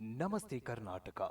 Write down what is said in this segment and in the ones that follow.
ನಮಸ್ತೆ Karnataka.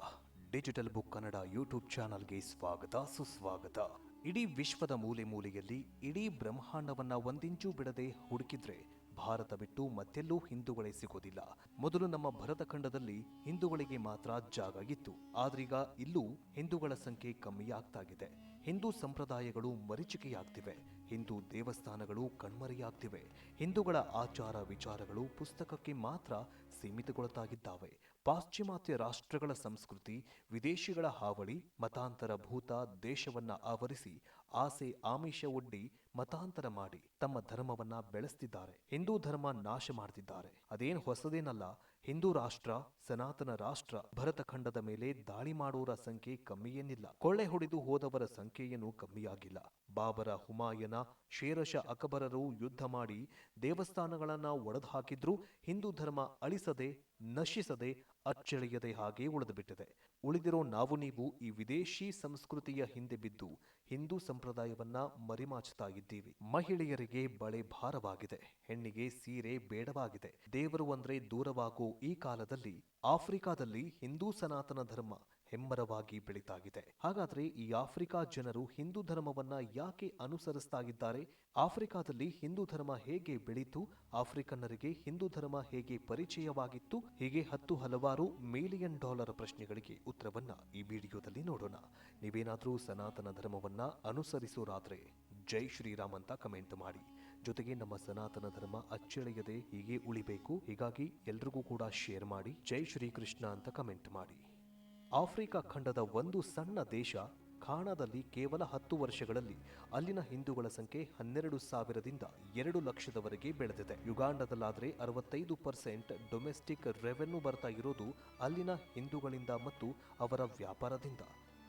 Digital book Kannada YouTube ಚಾನಲ್ಗೆ ಸ್ವಾಗತ, ಸುಸ್ವಾಗತ. ಇಡೀ ವಿಶ್ವದ ಮೂಲೆ ಮೂಲೆಯಲ್ಲಿ ಇಡೀ ಬ್ರಹ್ಮಾಂಡವನ್ನ ಒಂದಿಂಚೂ ಬಿಡದೆ ಹುಡುಕಿದ್ರೆ ಭಾರತ ಬಿಟ್ಟು ಮತ್ತೆಲ್ಲೂ ಹಿಂದೂಗಳೇ ಸಿಗೋದಿಲ್ಲ. ಮೊದಲು ನಮ್ಮ ಭರತ ಖಂಡದಲ್ಲಿ ಹಿಂದೂಗಳಿಗೆ ಮಾತ್ರ ಜಾಗ ಇತ್ತು. ಆದ್ರೀಗ ಇಲ್ಲೂ ಹಿಂದೂಗಳ ಸಂಖ್ಯೆ ಕಮ್ಮಿಯಾಗ್ತಾಗಿದೆ. ಹಿಂದೂ ಸಂಪ್ರದಾಯಗಳು ಮರೀಚಿಕೆಯಾಗ್ತಿವೆ. ಹಿಂದೂ ದೇವಸ್ಥಾನಗಳು ಕಣ್ಮರೆಯಾಗ್ತಿವೆ. ಹಿಂದೂಗಳ ಆಚಾರ ವಿಚಾರಗಳು ಪುಸ್ತಕಕ್ಕೆ ಮಾತ್ರ ಸೀಮಿತಗೊಳ್ತಾಗಿದ್ದಾವೆ. ಪಾಶ್ಚಿಮಾತ್ಯ ರಾಷ್ಟ್ರಗಳ ಸಂಸ್ಕೃತಿ, ವಿದೇಶಿಗಳ ಹಾವಳಿ, ಮತಾಂತರ ಭೂತ ದೇಶವನ್ನ ಆವರಿಸಿ, ಆಸೆ ಆಮಿಷ ಒಡ್ಡಿ ಮತಾಂತರ ಮಾಡಿ ತಮ್ಮ ಧರ್ಮವನ್ನ ಬೆಳೆಸ್ತಿದ್ದಾರೆ. ಹಿಂದೂ ಧರ್ಮ ನಾಶ ಮಾಡ್ತಿದ್ದಾರೆ. ಅದೇನು ಹೊಸದೇನಲ್ಲ, ಹಿಂದೂ ರಾಷ್ಟ್ರ, ಸನಾತನ ರಾಷ್ಟ್ರ ಭರತ ಖಂಡದ ಮೇಲೆ ದಾಳಿ ಮಾಡುವರ ಸಂಖ್ಯೆ ಕಮ್ಮಿಯೇನಿಲ್ಲ ಕೊಳ್ಳೆ ಹೊಡೆದು ಹೋದವರ ಸಂಖ್ಯೆಯನ್ನು ಕಮ್ಮಿಯಾಗಿಲ್ಲ. ಬಾಬರ ಹುಮಾಯನ, ಶೇರಶ ಅಕಬರರು ಯುದ್ಧ ಮಾಡಿ ದೇವಸ್ಥಾನಗಳನ್ನ ಒಡೆದು ಹಾಕಿದ್ರು ಹಿಂದೂ ಧರ್ಮ ಅಳಿಸದೆ ನಶಿಸದೆ, ಅಚ್ಚಳಿಯದೆ ಹಾಗೆ ಉಳಿದು ಬಿಟ್ಟಿದೆ ಉಳಿದಿರೋ ನಾವು ನೀವು ಈ ವಿದೇಶಿ ಸಂಸ್ಕೃತಿಯ ಹಿಂದೆ ಬಿದ್ದು ಹಿಂದೂ ಸಂಪ್ರದಾಯವನ್ನ ಮರಿಮಾಚುತ್ತಾ ಇದ್ದೀವಿ. ಮಹಿಳೆಯರಿಗೆ ಬಳೆ ಭಾರವಾಗಿದೆ. ಹೆಣ್ಣಿಗೆ ಸೀರೆ ಬೇಡವಾಗಿದೆ. ದೇವರು ಅಂದ್ರೆ ದೂರವಾಗೋ ಈ ಕಾಲದಲ್ಲಿ ಆಫ್ರಿಕಾದಲ್ಲಿ ಹಿಂದೂ ಸನಾತನ ಧರ್ಮ ಹೆಮ್ಮರವಾಗಿ ಬೆಳೀತಾಗಿದೆ. ಹಾಗಾದ್ರೆ ಈ ಆಫ್ರಿಕಾ ಜನರು ಹಿಂದೂ ಧರ್ಮವನ್ನ ಯಾಕೆ ಅನುಸರಿಸ್ತಾ ಇದ್ದಾರೆ ಆಫ್ರಿಕಾದಲ್ಲಿ ಹಿಂದೂ ಧರ್ಮ ಹೇಗೆ ಬೆಳೀತು? ಆಫ್ರಿಕನ್ನರಿಗೆ ಹಿಂದೂ ಧರ್ಮ ಹೇಗೆ ಪರಿಚಯವಾಗಿತ್ತು? ಹೀಗೆ ಹತ್ತು ಹಲವಾರು ಮಿಲಿಯನ್ ಡಾಲರ್ ಪ್ರಶ್ನೆಗಳಿಗೆ ಉತ್ತರವನ್ನ ಈ ವಿಡಿಯೋದಲ್ಲಿ ನೋಡೋಣ. ನೀವೇನಾದರೂ ಸನಾತನ ಧರ್ಮವನ್ನ ಅನುಸರಿಸೋರಾದ್ರೆ ಜೈ ಶ್ರೀರಾಮ್ ಅಂತ ಕಮೆಂಟ್ ಮಾಡಿ. ಜೊತೆಗೆ ನಮ್ಮ ಸನಾತನ ಧರ್ಮ ಅಚ್ಚಳಿಯದೆ ಹೀಗೆ ಉಳಿಬೇಕು. ಹೀಗಾಗಿ ಎಲ್ರಿಗೂ ಕೂಡ ಶೇರ್ ಮಾಡಿ. ಜೈ ಶ್ರೀಕೃಷ್ಣ ಅಂತ ಕಮೆಂಟ್ ಮಾಡಿ. ಆಫ್ರಿಕಾ ಖಂಡದ ಒಂದು ಸಣ್ಣ ದೇಶ ಖಾಣದಲ್ಲಿ ಕೇವಲ ಹತ್ತು ವರ್ಷಗಳಲ್ಲಿ ಅಲ್ಲಿನ ಹಿಂದೂಗಳ ಸಂಖ್ಯೆ ಹನ್ನೆರಡು ಸಾವಿರದಿಂದ ಎರಡು ಲಕ್ಷದವರೆಗೆ ಬೆಳೆದಿದೆ. ಯುಗಾಂಡದಲ್ಲಾದರೆ ಅರವತ್ತೈದು ಪರ್ಸೆಂಟ್ ಡೊಮೆಸ್ಟಿಕ್ ರೆವೆನ್ಯೂ ಬರ್ತಾ ಇರೋದು ಅಲ್ಲಿನ ಹಿಂದೂಗಳಿಂದ ಮತ್ತು ಅವರ ವ್ಯಾಪಾರದಿಂದ.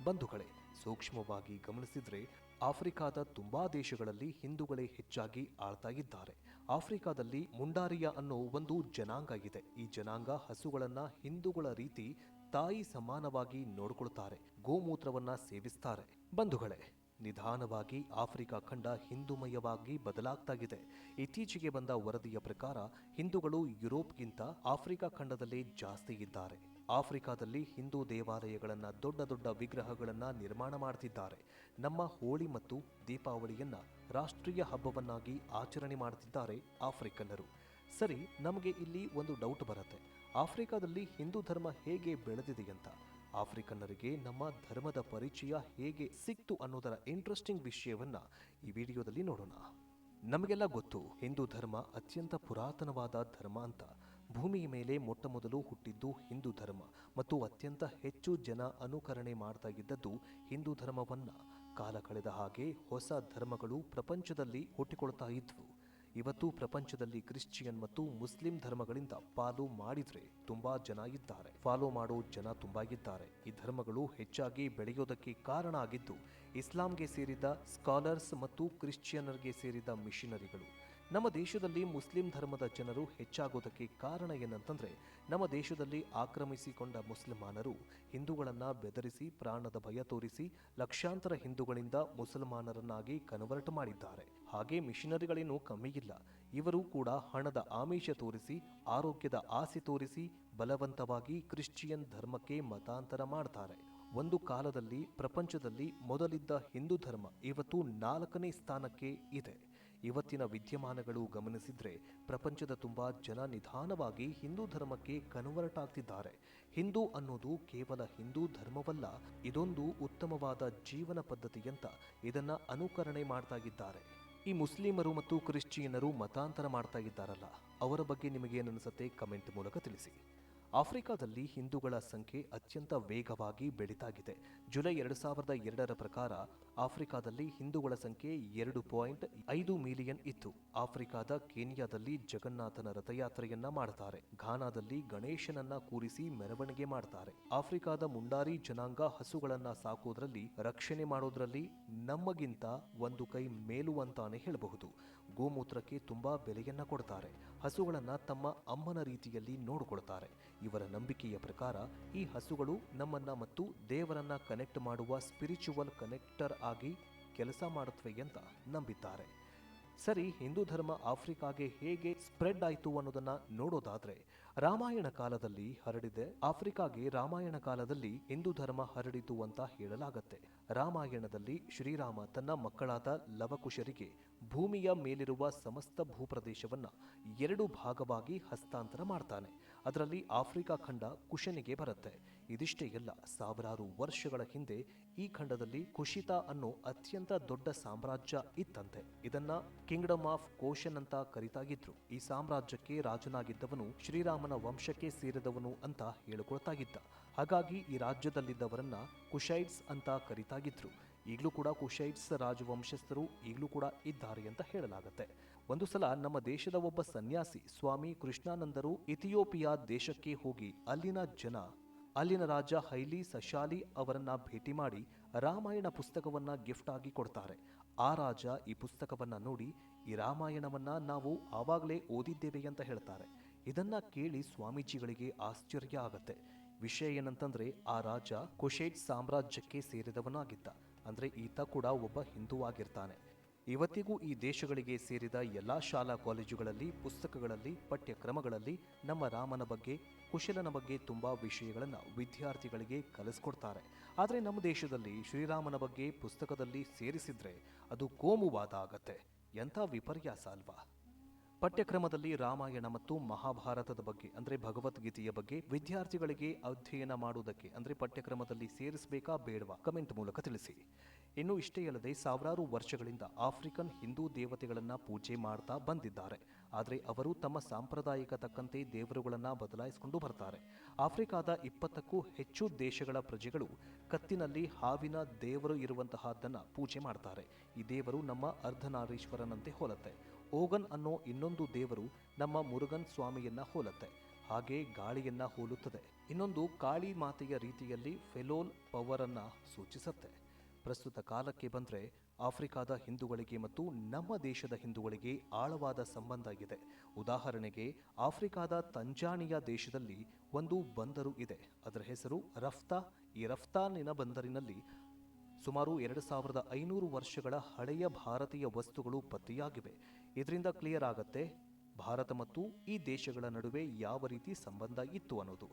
ಬಂಧುಗಳೇ, ಸೂಕ್ಷ್ಮವಾಗಿ ಗಮನಿಸಿದ್ರೆ ಆಫ್ರಿಕಾದ ತುಂಬಾ ದೇಶಗಳಲ್ಲಿ ಹಿಂದೂಗಳೇ ಹೆಚ್ಚಾಗಿ ಆಳ್ತಾ ಇದ್ದಾರೆ. ಆಫ್ರಿಕಾದಲ್ಲಿ ಮುಂಡಾರಿಯಾ ಅನ್ನೋ ಒಂದು ಜನಾಂಗ ಇದೆ. ಈ ಜನಾಂಗ ಹಸುಗಳನ್ನ ಹಿಂದೂಗಳ ರೀತಿ ತಾಯಿ ಸಮಾನವಾಗಿ ನೋಡಿಕೊಳ್ತಾರೆ, ಗೋಮೂತ್ರವನ್ನ ಸೇವಿಸ್ತಾರೆ. ಬಂಧುಗಳೇ, ನಿಧಾನವಾಗಿ ಆಫ್ರಿಕಾ ಖಂಡ ಹಿಂದೂಮಯವಾಗಿ ಬದಲಾಗ್ತಾ ಇದೆ ಇತ್ತೀಚೆಗೆ ಬಂದ ವರದಿಯ ಪ್ರಕಾರ ಹಿಂದೂಗಳು ಯುರೋಪ್ಗಿಂತ ಆಫ್ರಿಕಾ ಖಂಡದಲ್ಲಿ ಜಾಸ್ತಿ ಇದ್ದಾರೆ. ಆಫ್ರಿಕಾದಲ್ಲಿ ಹಿಂದೂ ದೇವಾಲಯಗಳನ್ನ ದೊಡ್ಡ ದೊಡ್ಡ ವಿಗ್ರಹಗಳನ್ನ ನಿರ್ಮಾಣ ಮಾಡ್ತಿದ್ದಾರೆ. ನಮ್ಮ ಹೋಳಿ ಮತ್ತು ದೀಪಾವಳಿಯನ್ನ ರಾಷ್ಟ್ರೀಯ ಹಬ್ಬವನ್ನಾಗಿ ಆಚರಣೆ ಮಾಡ್ತಿದ್ದಾರೆ ಆಫ್ರಿಕನ್ನರು. ಸರಿ, ನಮಗೆ ಇಲ್ಲಿ ಒಂದು ಡೌಟ್ ಬರುತ್ತೆ. ಆಫ್ರಿಕಾದಲ್ಲಿ ಹಿಂದೂ ಧರ್ಮ ಹೇಗೆ ಬೆಳೆದಿದೆ ಅಂತ ಆಫ್ರಿಕನ್ನರಿಗೆ ನಮ್ಮ ಧರ್ಮದ ಪರಿಚಯ ಹೇಗೆ ಸಿಕ್ತು ಅನ್ನೋದರ ಇಂಟ್ರೆಸ್ಟಿಂಗ್ ವಿಷಯವನ್ನ ಈ ವಿಡಿಯೋದಲ್ಲಿ ನೋಡೋಣ. ನಮಗೆಲ್ಲ ಗೊತ್ತು, ಹಿಂದೂ ಧರ್ಮ ಅತ್ಯಂತ ಪುರಾತನವಾದ ಧರ್ಮ ಅಂತ. ಭೂಮಿಯ ಮೇಲೆ ಮೊಟ್ಟ ಮೊದಲು ಹುಟ್ಟಿದ್ದು ಹಿಂದೂ ಧರ್ಮ ಮತ್ತು ಅತ್ಯಂತ ಹೆಚ್ಚು ಜನ ಅನುಕರಣೆ ಮಾಡ್ತಾ ಇದ್ದದ್ದು ಹಿಂದೂ ಧರ್ಮವನ್ನ. ಕಾಲ ಕಳೆದ ಹಾಗೆ ಹೊಸ ಧರ್ಮಗಳು ಪ್ರಪಂಚದಲ್ಲಿ ಹುಟ್ಟಿಕೊಳ್ತಾ ಇದ್ವು. ಇವತ್ತು ಪ್ರಪಂಚದಲ್ಲಿ ಕ್ರಿಶ್ಚಿಯನ್ ಮತ್ತು ಮುಸ್ಲಿಂ ಧರ್ಮಗಳಿಂದ ಫಾಲೋ ಮಾಡಿದ್ರೆ ತುಂಬಾ ಜನ ಇದ್ದಾರೆ. ಫಾಲೋ ಮಾಡೋ ಜನ ತುಂಬಾ ಇದ್ದಾರೆ. ಈ ಧರ್ಮಗಳು ಹೆಚ್ಚಾಗಿ ಬೆಳೆಯೋದಕ್ಕೆ ಕಾರಣ ಆಗಿದ್ದು, ಇಸ್ಲಾಂಗೆ ಸೇರಿದ ಸ್ಕಾಲರ್ಸ್ ಮತ್ತು ಕ್ರಿಶ್ಚಿಯನರ್ಗೆ ಸೇರಿದ ಮಿಷನರಿಗಳು. ನಮ್ಮ ದೇಶದಲ್ಲಿ ಮುಸ್ಲಿಂ ಧರ್ಮದ ಜನರು ಹೆಚ್ಚಾಗೋದಕ್ಕೆ ಕಾರಣ ಏನಂತಂದ್ರೆ, ನಮ್ಮ ದೇಶದಲ್ಲಿ ಆಕ್ರಮಿಸಿಕೊಂಡ ಮುಸಲ್ಮಾನರು ಹಿಂದೂಗಳನ್ನ ಬೆದರಿಸಿ, ಪ್ರಾಣದ ಭಯ ತೋರಿಸಿ, ಲಕ್ಷಾಂತರ ಹಿಂದೂಗಳಿಂದ ಮುಸಲ್ಮಾನರನ್ನಾಗಿ ಕನ್ವರ್ಟ್ ಮಾಡಿದ್ದಾರೆ. ಹಾಗೆ ಮಿಷನರಿಗಳೇನು ಕಮ್ಮಿ ಇಲ್ಲ. ಇವರು ಕೂಡ ಹಣದ ಆಮಿಷ ತೋರಿಸಿ, ಆರೋಗ್ಯದ ಆಸೆ ತೋರಿಸಿ, ಬಲವಂತವಾಗಿ ಕ್ರಿಶ್ಚಿಯನ್ ಧರ್ಮಕ್ಕೆ ಮತಾಂತರ ಮಾಡ್ತಾರೆ. ಒಂದು ಕಾಲದಲ್ಲಿ ಪ್ರಪಂಚದಲ್ಲಿ ಮೊದಲಿದ್ದ ಹಿಂದೂ ಧರ್ಮ ಇವತ್ತು ನಾಲ್ಕನೇ ಸ್ಥಾನಕ್ಕೆ ಇದೆ. ಇವತ್ತಿನ ವಿದ್ಯಮಾನಗಳು ಗಮನಿಸಿದ್ರೆ ಪ್ರಪಂಚದ ತುಂಬ ಜನ ನಿಧಾನವಾಗಿ ಹಿಂದೂ ಧರ್ಮಕ್ಕೆ ಕನ್ವರ್ಟ್ ಆಗ್ತಿದ್ದಾರೆ ಹಿಂದೂ ಅನ್ನೋದು ಕೇವಲ ಹಿಂದೂ ಧರ್ಮವಲ್ಲ, ಇದೊಂದು ಉತ್ತಮವಾದ ಜೀವನ ಪದ್ಧತಿಯಂತ ಇದನ್ನ ಅನುಕರಣೆ ಮಾಡ್ತಾ ಇದ್ದಾರೆ ಈ ಮುಸ್ಲಿಮರು ಮತ್ತು ಕ್ರಿಶ್ಚಿಯನ್ನರು ಮತಾಂತರ ಮಾಡ್ತಾ ಇದ್ದಾರಲ್ಲ ಅವರ ಬಗ್ಗೆ ನಿಮಗೇನನ್ಸತ್ತೆ ಕಮೆಂಟ್ ಮೂಲಕ ತಿಳಿಸಿ. ಆಫ್ರಿಕಾದಲ್ಲಿ ಹಿಂದೂಗಳ ಸಂಖ್ಯೆ ಅತ್ಯಂತ ವೇಗವಾಗಿ ಬೆಳೀತಾಗಿದೆ. ಜುಲೈ ಎರಡು ಸಾವಿರದ ಎರಡರ ಪ್ರಕಾರ ಆಫ್ರಿಕಾದಲ್ಲಿ ಹಿಂದೂಗಳ ಸಂಖ್ಯೆ ಎರಡು ಪಾಯಿಂಟ್ ಐದು ಮಿಲಿಯನ್ ಇತ್ತು. ಆಫ್ರಿಕಾದ ಕೇನಿಯಾದಲ್ಲಿ ಜಗನ್ನಾಥನ ರಥಯಾತ್ರೆಯನ್ನ ಮಾಡ್ತಾರೆ. ಘಾನಾದಲ್ಲಿ ಗಣೇಶನನ್ನ ಕೂರಿಸಿ ಮೆರವಣಿಗೆ ಮಾಡ್ತಾರೆ. ಆಫ್ರಿಕಾದ ಮುಂಡಾರಿ ಜನಾಂಗ ಹಸುಗಳನ್ನ ಸಾಕೋದ್ರಲ್ಲಿ, ರಕ್ಷಣೆ ಮಾಡೋದ್ರಲ್ಲಿ ನಮಗಿಂತ ಒಂದು ಕೈ ಮೇಲು ಅಂತಾನೆ ಹೇಳಬಹುದು. ಗೋಮೂತ್ರಕ್ಕೆ ತುಂಬ ಬೆಲೆಯನ್ನ ಕೊಡ್ತಾರೆ. ಹಸುಗಳನ್ನು ತಮ್ಮ ಅಮ್ಮನ ರೀತಿಯಲ್ಲಿ ನೋಡಿಕೊಳ್ತಾರೆ. ಇವರ ನಂಬಿಕೆಯ ಪ್ರಕಾರ ಈ ಹಸುಗಳು ನಮ್ಮನ್ನ ಮತ್ತು ದೇವರನ್ನ ಕನೆಕ್ಟ್ ಮಾಡುವ ಸ್ಪಿರಿಚುವಲ್ ಕನೆಕ್ಟರ್ ಆಗಿ ಕೆಲಸ ಮಾಡುತ್ತವೆ ಅಂತ ನಂಬಿದ್ದಾರೆ. ಸರಿ, ಹಿಂದೂ ಧರ್ಮ ಆಫ್ರಿಕಾಗೆ ಹೇಗೆ ಸ್ಪ್ರೆಡ್ ಆಯಿತು ಅನ್ನೋದನ್ನ ನೋಡೋದಾದ್ರೆ, ರಾಮಾಯಣ ಕಾಲದಲ್ಲಿ ಹರಡಿದೆ. ಆಫ್ರಿಕಾಗೆ ರಾಮಾಯಣ ಕಾಲದಲ್ಲಿ ಹಿಂದೂ ಧರ್ಮ ಹರಡಿತು ಅಂತ ಹೇಳಲಾಗತ್ತೆ. ರಾಮಾಯಣದಲ್ಲಿ ಶ್ರೀರಾಮ ತನ್ನ ಮಕ್ಕಳಾದ ಲವಕುಶರಿಗೆ ಭೂಮಿಯ ಮೇಲಿರುವ ಸಮಸ್ತ ಭೂಪ್ರದೇಶವನ್ನ ಎರಡು ಭಾಗವಾಗಿ ಹಸ್ತಾಂತರ ಮಾಡ್ತಾನೆ. ಅದರಲ್ಲಿ ಆಫ್ರಿಕಾ ಖಂಡ ಕುಶನಿಗೆ ಬರುತ್ತೆ. ಇದಿಷ್ಟೇ ಎಲ್ಲ, ಸಾವಿರಾರು ವರ್ಷಗಳ ಹಿಂದೆ ಈ ಖಂಡದಲ್ಲಿ ಕುಶಿತ ಅನ್ನೋ ಅತ್ಯಂತ ದೊಡ್ಡ ಸಾಮ್ರಾಜ್ಯ ಇತ್ತಂತೆ. ಇದನ್ನ ಕಿಂಗ್ಡಮ್ ಆಫ್ ಕೋಶನ್ ಅಂತ ಕರೀತಾಗಿದ್ರು. ಈ ಸಾಮ್ರಾಜ್ಯಕ್ಕೆ ರಾಜನಾಗಿದ್ದವನು ಶ್ರೀರಾಮನ ವಂಶಕ್ಕೆ ಸೇರಿದವನು ಅಂತ ಹೇಳಿಕೊಳ್ತಾಗಿದ್ದ. ಹಾಗಾಗಿ ಈ ರಾಜ್ಯದಲ್ಲಿದ್ದವರನ್ನ ಕುಶೈಡ್ಸ್ ಅಂತ ಕರಿತಾಗಿದ್ರು. ಈಗಲೂ ಕೂಡ ಕುಶೈಟ್ಸ್ ರಾಜವಂಶಸ್ಥರು ಈಗಲೂ ಕೂಡ ಇದ್ದಾರೆ ಅಂತ ಹೇಳಲಾಗುತ್ತೆ. ಒಂದು ಸಲ ನಮ್ಮ ದೇಶದ ಒಬ್ಬ ಸನ್ಯಾಸಿ ಸ್ವಾಮಿ ಕೃಷ್ಣಾನಂದರು ಇಥಿಯೋಪಿಯಾ ದೇಶಕ್ಕೆ ಹೋಗಿ ಅಲ್ಲಿನ ಜನ, ಅಲ್ಲಿನ ರಾಜ ಹೈಲಿ ಸಶಾಲಿ ಅವರನ್ನ ಭೇಟಿ ಮಾಡಿ ರಾಮಾಯಣ ಪುಸ್ತಕವನ್ನ ಗಿಫ್ಟ್ ಆಗಿ ಕೊಡ್ತಾರೆ. ಆ ರಾಜ ಈ ಪುಸ್ತಕವನ್ನ ನೋಡಿ, ಈ ರಾಮಾಯಣವನ್ನ ನಾವು ಆವಾಗಲೇ ಓದಿದ್ದೇವೆ ಅಂತ ಹೇಳ್ತಾರೆ. ಇದನ್ನ ಕೇಳಿ ಸ್ವಾಮೀಜಿಗಳಿಗೆ ಆಶ್ಚರ್ಯ ಆಗತ್ತೆ. ವಿಷಯ ಏನಂತಂದ್ರೆ ಆ ರಾಜ ಕುಶೇಟ್ ಸಾಮ್ರಾಜ್ಯಕ್ಕೆ ಸೇರಿದವನಾಗಿದ್ದ. ಅಂದ್ರೆ ಈತ ಕೂಡ ಒಬ್ಬ ಹಿಂದೂವಾಗಿರ್ತಾನೆ. ಇವತ್ತಿಗೂ ಈ ದೇಶಗಳಿಗೆ ಸೇರಿದ ಎಲ್ಲಾ ಶಾಲಾ ಕಾಲೇಜುಗಳಲ್ಲಿ, ಪುಸ್ತಕಗಳಲ್ಲಿ, ಪಠ್ಯಕ್ರಮಗಳಲ್ಲಿ ನಮ್ಮ ರಾಮನ ಬಗ್ಗೆ, ಕುಶಲನ ಬಗ್ಗೆ ತುಂಬಾ ವಿಷಯಗಳನ್ನು ವಿದ್ಯಾರ್ಥಿಗಳಿಗೆ ಕಲಿಸ್ಕೊಡ್ತಾರೆ. ಆದರೆ ನಮ್ಮ ದೇಶದಲ್ಲಿ ಶ್ರೀರಾಮನ ಬಗ್ಗೆ ಪುಸ್ತಕದಲ್ಲಿ ಸೇರಿಸಿದ್ರೆ ಅದು ಕೋಮುವಾದ ಆಗತ್ತೆ ಎಂಥ ವಿಪರ್ಯಾಸ ಅಲ್ವಾ? ಪಠ್ಯಕ್ರಮದಲ್ಲಿ ರಾಮಾಯಣ ಮತ್ತು ಮಹಾಭಾರತದ ಬಗ್ಗೆ, ಅಂದರೆ ಭಗವದ್ಗೀತೆಯ ಬಗ್ಗೆ ವಿದ್ಯಾರ್ಥಿಗಳಿಗೆ ಅಧ್ಯಯನ ಮಾಡುವುದಕ್ಕೆ, ಅಂದರೆ ಪಠ್ಯಕ್ರಮದಲ್ಲಿ ಸೇರಿಸಬೇಕಾ ಬೇಡವಾ? ಕಮೆಂಟ್ ಮೂಲಕ ತಿಳಿಸಿ. ಇನ್ನು ಇಷ್ಟೇ ಅಲ್ಲದೆ ಸಾವಿರಾರು ವರ್ಷಗಳಿಂದ ಆಫ್ರಿಕನ್ ಹಿಂದೂ ದೇವತೆಗಳನ್ನು ಪೂಜೆ ಮಾಡ್ತಾ ಬಂದಿದ್ದಾರೆ. ಆದರೆ ಅವರು ತಮ್ಮ ಸಾಂಪ್ರದಾಯಿಕ ತಕ್ಕಂತೆ ದೇವರುಗಳನ್ನು ಬದಲಾಯಿಸಿಕೊಂಡು ಬರ್ತಾರೆ. ಆಫ್ರಿಕಾದ ಇಪ್ಪತ್ತಕ್ಕೂ ಹೆಚ್ಚು ದೇಶಗಳ ಪ್ರಜೆಗಳು ಕತ್ತಿನಲ್ಲಿ ಹಾವಿನ ದೇವರು ಇರುವಂತಹದ್ದನ್ನು ಪೂಜೆ ಮಾಡ್ತಾರೆ. ಈ ದೇವರು ನಮ್ಮ ಅರ್ಧನಾರೀಶ್ವರನಂತೆ ಹೋಲತ್ತೆ. ಓಗನ್ ಅನ್ನೋ ಇನ್ನೊಂದು ದೇವರು ನಮ್ಮ ಮುರುಗನ್ ಸ್ವಾಮಿಯನ್ನ ಹೋಲುತ್ತೆ. ಹಾಗೆ ಗಾಳಿಯನ್ನ ಹೋಲುತ್ತದೆ. ಇನ್ನೊಂದು ಕಾಳಿ ಮಾತೆಯ ರೀತಿಯಲ್ಲಿ ಫೆಲೋಲ್ ಪವರ್ ಅನ್ನ ಸೂಚಿಸುತ್ತೆ. ಪ್ರಸ್ತುತ ಕಾಲಕ್ಕೆ ಬಂದ್ರೆ ಆಫ್ರಿಕಾದ ಹಿಂದೂಗಳಿಗೆ ಮತ್ತು ನಮ್ಮ ದೇಶದ ಹಿಂದೂಗಳಿಗೆ ಆಳವಾದ ಸಂಬಂಧ ಇದೆ. ಉದಾಹರಣೆಗೆ ಆಫ್ರಿಕಾದ ತಂಜಾನಿಯಾ ದೇಶದಲ್ಲಿ ಒಂದು ಬಂದರು ಇದೆ. ಅದರ ಹೆಸರು ರಫ್ತಾ. ಈ ರಫ್ತಾನಿನ ಬಂದರಿನಲ್ಲಿ ಸುಮಾರು ಎರಡು ಸಾವಿರದ ಐನೂರು ವರ್ಷಗಳ ಹಳೆಯ ಭಾರತೀಯ ವಸ್ತುಗಳು ಪತ್ತೆಯಾಗಿವೆ. ಇದರಿಂದ ಕ್ಲಿಯರ್ ಆಗತ್ತೆ. ಭಾರತ ಮತ್ತು ಈ ದೇಶಗಳ ನಡುವೆ ಯಾವ ರೀತಿ ಸಂಬಂಧ ಇತ್ತು ಅನ್ನೋದು.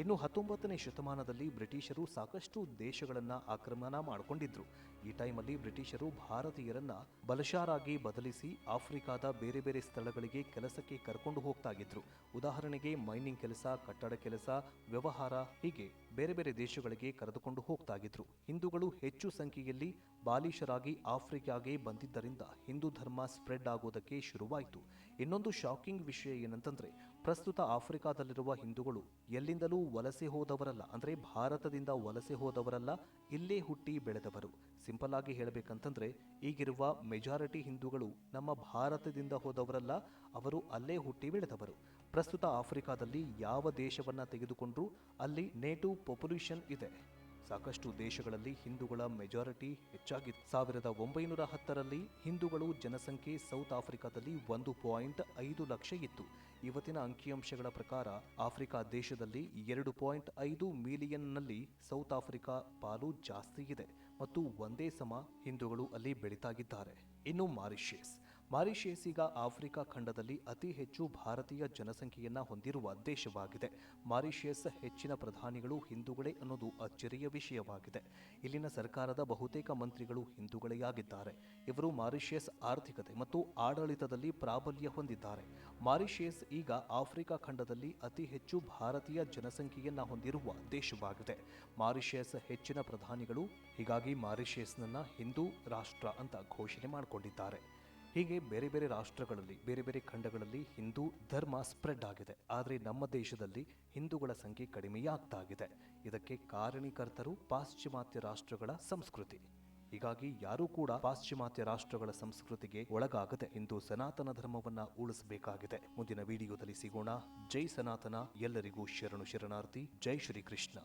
ಇನ್ನು ಹತ್ತೊಂಬತ್ತನೇ ಶತಮಾನದಲ್ಲಿ ಬ್ರಿಟಿಷರು ಸಾಕಷ್ಟು ದೇಶಗಳನ್ನು ಆಕ್ರಮಣ ಮಾಡಿಕೊಂಡಿದ್ರು. ಈ ಟೈಮಲ್ಲಿ ಬ್ರಿಟಿಷರು ಭಾರತೀಯರನ್ನ ಬಲಶಾರಾಗಿ ಬದಲಿಸಿ ಆಫ್ರಿಕಾದ ಬೇರೆ ಬೇರೆ ಸ್ಥಳಗಳಿಗೆ ಕೆಲಸಕ್ಕೆ ಕರ್ಕೊಂಡು ಹೋಗ್ತಾ ಇದ್ರು ಉದಾಹರಣೆಗೆ ಮೈನಿಂಗ್ ಕೆಲಸ, ಕಟ್ಟಡ ಕೆಲಸ, ವ್ಯವಹಾರ ಹೀಗೆ ಬೇರೆ ಬೇರೆ ದೇಶಗಳಿಗೆ ಕರೆದುಕೊಂಡು ಹೋಗ್ತಾ ಇದ್ರು ಹಿಂದೂಗಳು ಹೆಚ್ಚು ಸಂಖ್ಯೆಯಲ್ಲಿ ಬಾಲಿಶರಾಗಿ ಆಫ್ರಿಕಾಗೆ ಬಂದಿದ್ದರಿಂದ ಹಿಂದೂ ಧರ್ಮ ಸ್ಪ್ರೆಡ್ ಆಗೋದಕ್ಕೆ ಶುರುವಾಯಿತು. ಇನ್ನೊಂದು ಶಾಕಿಂಗ್ ವಿಷಯ ಏನಂತಂದ್ರೆ ಪ್ರಸ್ತುತ ಆಫ್ರಿಕಾದಲ್ಲಿರುವ ಹಿಂದೂಗಳು ಎಲ್ಲಿಂದಲೂ ವಲಸೆ ಹೋದವರಲ್ಲ, ಅಂದರೆ ಭಾರತದಿಂದ ವಲಸೆ ಹೋದವರಲ್ಲ, ಇಲ್ಲೇ ಹುಟ್ಟಿ ಬೆಳೆದವರು. ಸಿಂಪಲ್ ಆಗಿ ಹೇಳಬೇಕಂತಂದ್ರೆ, ಈಗಿರುವ ಮೆಜಾರಿಟಿ ಹಿಂದೂಗಳು ನಮ್ಮ ಭಾರತದಿಂದ ಹೋದವರಲ್ಲ, ಅವರು ಅಲ್ಲೇ ಹುಟ್ಟಿ ಬೆಳೆದವರು. ಪ್ರಸ್ತುತ ಆಫ್ರಿಕಾದಲ್ಲಿ ಯಾವ ದೇಶವನ್ನ ತೆಗೆದುಕೊಂಡ್ರೂ, ಅಲ್ಲಿ ನೇಟಿವ್ ಪಾಪ್ಯುಲೇಷನ್ ಇದೆ. ಸಾಕಷ್ಟು ದೇಶಗಳಲ್ಲಿ ಹಿಂದೂಗಳ ಮೆಜಾರಿಟಿ ಹೆಚ್ಚಾಗಿತ್ತು ಸಾವಿರದ ಒಂಬೈನೂರ ಹತ್ತರಲ್ಲಿ ಹಿಂದೂಗಳು ಜನಸಂಖ್ಯೆ ಸೌತ್ ಆಫ್ರಿಕಾದಲ್ಲಿ ಒಂದು ಪಾಯಿಂಟ್ ಐದು ಲಕ್ಷ ಇತ್ತು. ಇವತ್ತಿನ ಅಂಕಿಅಂಶಗಳ ಪ್ರಕಾರ ಆಫ್ರಿಕಾ ದೇಶದಲ್ಲಿ ಎರಡು ಪಾಯಿಂಟ್ ಐದು ಮಿಲಿಯನ್ನಲ್ಲಿ ಸೌತ್ ಆಫ್ರಿಕಾ ಪಾಲು ಜಾಸ್ತಿ ಇದೆ ಮತ್ತು ಒಂದೇ ಸಮ ಹಿಂದೂಗಳು ಅಲ್ಲಿ ಬೆಳೀತಾಗಿದ್ದಾರೆ. ಇನ್ನು ಮಾರಿಷಿಯಸ್ ಮಾರಿಷಿಯಸ್ ಈಗ ಆಫ್ರಿಕಾ ಖಂಡದಲ್ಲಿ ಅತಿ ಹೆಚ್ಚು ಭಾರತೀಯ ಜನಸಂಖ್ಯೆಯನ್ನ ಹೊಂದಿರುವ ದೇಶವಾಗಿದೆ. ಮಾರಿಷಿಯಸ್ ಹೆಚ್ಚಿನ ಪ್ರಧಾನಿಗಳು ಹಿಂದೂಗಳೇ ಅನ್ನೋದು ಅಚ್ಚರಿಯ ವಿಷಯವಾಗಿದೆ. ಇಲ್ಲಿನ ಸರ್ಕಾರದ ಬಹುತೇಕ ಮಂತ್ರಿಗಳು ಹಿಂದೂಗಳೇ ಆಗಿದ್ದಾರೆ ಇವರು ಮಾರಿಷಿಯಸ್ ಆರ್ಥಿಕತೆ ಮತ್ತು ಆಡಳಿತದಲ್ಲಿ ಪ್ರಾಬಲ್ಯ ಹೊಂದಿದ್ದಾರೆ. ಮಾರಿಷಿಯಸ್ ಈಗ ಆಫ್ರಿಕಾ ಖಂಡದಲ್ಲಿ ಅತಿ ಹೆಚ್ಚು ಭಾರತೀಯ ಜನಸಂಖ್ಯೆಯನ್ನ ಹೊಂದಿರುವ ದೇಶವಾಗಿದೆ. ಮಾರಿಷಿಯಸ್ ಹೆಚ್ಚಿನ ಪ್ರಧಾನಿಗಳು, ಹೀಗಾಗಿ ಮಾರಿಷಿಯಸ್ನನ್ನ ಹಿಂದೂ ರಾಷ್ಟ್ರ ಅಂತ ಘೋಷಣೆ ಮಾಡಿಕೊಂಡಿದ್ದಾರೆ. ಹೀಗೆ ಬೇರೆ ಬೇರೆ ರಾಷ್ಟ್ರಗಳಲ್ಲಿ, ಬೇರೆ ಬೇರೆ ಖಂಡಗಳಲ್ಲಿ ಹಿಂದೂ ಧರ್ಮ ಸ್ಪ್ರೆಡ್ ಆಗಿದೆ. ಆದರೆ ನಮ್ಮ ದೇಶದಲ್ಲಿ ಹಿಂದೂಗಳ ಸಂಖ್ಯೆ ಕಡಿಮೆಯಾಗ್ತಾ ಇದೆ ಇದಕ್ಕೆ ಕಾರಣೀಕರ್ತರು ಪಾಶ್ಚಿಮಾತ್ಯ ರಾಷ್ಟ್ರಗಳ ಸಂಸ್ಕೃತಿ. ಹೀಗಾಗಿ ಯಾರೂ ಕೂಡ ಪಾಶ್ಚಿಮಾತ್ಯ ರಾಷ್ಟ್ರಗಳ ಸಂಸ್ಕೃತಿಗೆ ಒಳಗಾಗದೆ ಹಿಂದೂ ಸನಾತನ ಧರ್ಮವನ್ನ ಉಳಿಸಬೇಕಾಗಿದೆ. ಮುಂದಿನ ವಿಡಿಯೋದಲ್ಲಿ ಸಿಗೋಣ. ಜೈ ಸನಾತನ. ಎಲ್ಲರಿಗೂ ಶರಣು ಶರಣಾರ್ಥಿ. ಜೈ ಶ್ರೀ ಕೃಷ್ಣ